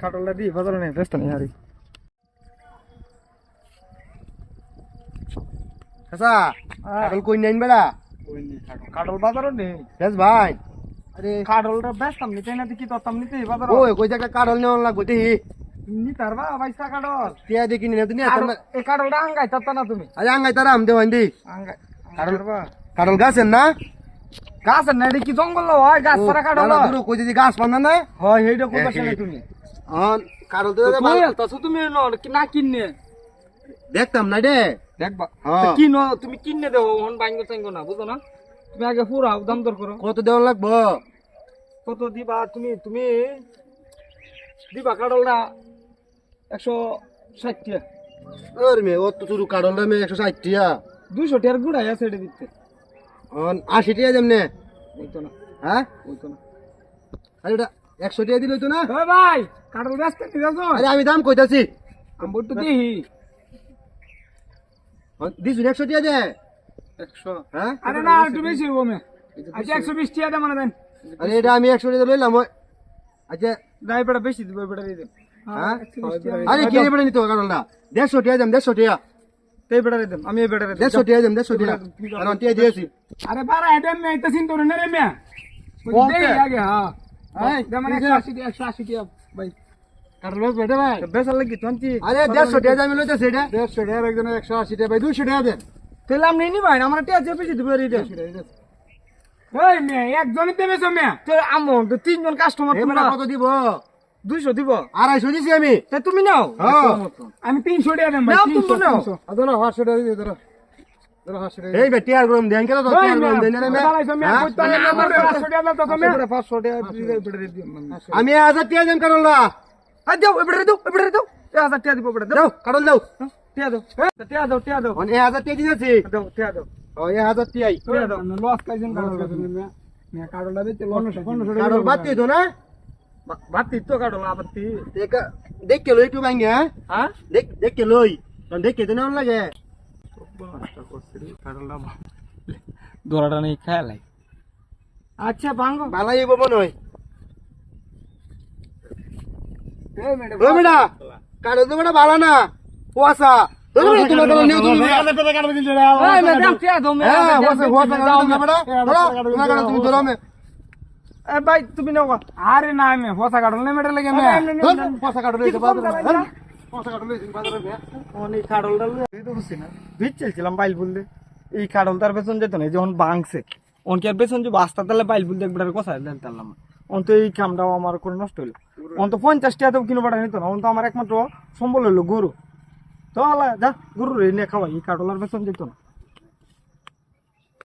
খাটলটা দিয়ে বাজারে নেই ব্যস্ত নেই আরে আচ্ছা কাটল কই নাইন বেড়া? খাটল বাজারও নেই। বেশ ভাই। আরে খাটলটা ব্যস্তাম নিতে না কি তোর তাম নিতে বাজার ওই কই জায়গা কাটল নেওয়া লাগবে দেখি। নি তার বা বাইসা কাটল। টিয়া দেখি নিয়ে তুমি এই কাটলটা আঙ্গাই তার না তুমি? আরে আঙ্গাই তারা আম দেওয়ান দি আঙ্গাই কাটল- কাটল না? গাছ না কি জঙ্গল হয় গাছ ছাড়া কাটল না, দূরে কই যদি গাছ পান না হয় এইটা কোথা হ্যাঁ, তুমি। অন কাটল তো তুই আলতাছো তুমি ন না কিনে দেখতাম না রে। দেখবা? হ্যাঁ। কিনো তুমি কিনে দেবো হন বাইঙ্গ চাইঙ্গ না বুঝো না? তুমি আগে পুরাও দাম দর করো। কত দেওয়া লাগবো? কত দিবা তুমি তুমি? দিবা কাটলটা একশো ষাট টাকা ওর মে অত চুরু কাটল দামে একশো ষাট টিয়া। দুইশো টাকার গুড়াই আছে এটা দিতে আশি টিয়া যেমনে ওইতো না। হ্যাঁ? ওইতো না। আরে ওটা একশো টিয়া দিল তো না? ভাই কাটল আরে আমি দাম কইতাছি। আমি বলতে দিহি। দিছু একশো টিয়া দে। একশো। হ্যাঁ? আরে না একটু বেশি হব মে। আচ্ছা একশো বিশ টাকা দেয় মানে দেন। আরে এটা আমি একশো টিয়া লইলাম ওই- আচ্ছা। বেশি দিব দিয়ে হ্যাঁ? আরে আরে কি এবারে নিতে হবে কারণটা দেড়শো টিয়া যাম দেড়শো টিয়া। এই বেটারে দেন আমি এই বেটারে দেন দেড়শো টিয়া যাম দেড়শো টিয়া কারণ টিয়া দিয়েছি। আরে বারা এটা মে এটা চিন্তা করে না রে মে কোনটা? দেই আগে হ্যাঁ একশো আশি টাকা একশো আশি টাকা ভাই। বেশ বেটে ভাই বেসার লাগি টোয়েন্টি আরে দেড়শো টিয়া যাম লইতেছে এটা। দেড়শো টিয়া একজনের একশো আশি টিয়া ভাই দুশো টিয়া দেন। তাহলে আমি নি ভাই আমার টিয়া চেপে দিতে পারি রে এই মে একজনই দেবে সো মে তো আমন তো তিনজন কাস্টমার তোমরা কত দিব? দুইশো দিব আড়াইশো দিছি আমি তা তুমি নাও হ্যাঁ। আমি তিনশো টাকা দেন নাও তুমি নাও। ধরো টাকা দিয়ে ধরো এই গরম দেন কেন তো গরম দেন রে হ্যাঁ? না। আমি হাজার টিয়া যাম কারণ না আর দাও, এবারে দাও, এবারে দাও। হাজার টাকা দিব, এবারে দাও। দাও কারণ দাও হ্যাঁ, দাও। হ্যাঁ, টাকা দাও, টাকা দাও। মানে হাজার টিয়া দিয়েছি দাও, টাকা দাও। ও এই হাজার টিয়াই টাকা দাও। লস খাইছেন, কারণ খাইছেন, মে। মে, কারণটা দিচ্ছে, লস খাইছেন। কারণ বাতি তো না বা- বাতি দেখকে লই একটু ভাঙ্গে হ্যাঁ হ্যাঁ? দেখ দেখকে লই কারণ দেখকে তো নেওয়ার লাগে দোরাটা নেই খেয়ালাই আচ্ছা ভাঙ্গো বালাই নয় এই ম্যাডাম ও বেটা কারণ তো বেটা ভালো না কুয়াশা তুমি ভাই তুমি নাও। আরে না মে হোসা কাটল না মেটার লাগে মে ধর, কুয়াশা কারণ লইছে কম বাজারে দাম, ধর, কুয়াশা বাজারে অনেক তো বুঝছি না। ভিজ চলছিলাম বাইল বলতে এই কাটল তার বেতন যেত না যখন বাংছে। অনকে আর বেতন যে বাস্তা তাহলে বাইল বলতে একবার কথা দেন তাহলাম অন তো এই কামটাও আমার করে নষ্ট হইল। অন তো পঞ্চাশ টাকা তো কিলো বাটা নিত না অন তো আমার একমাত্র সম্বল হইল গরু। তো আলা যা গরু রে নিয়ে খাওয়াই এই কাটলার বেতন যেত না।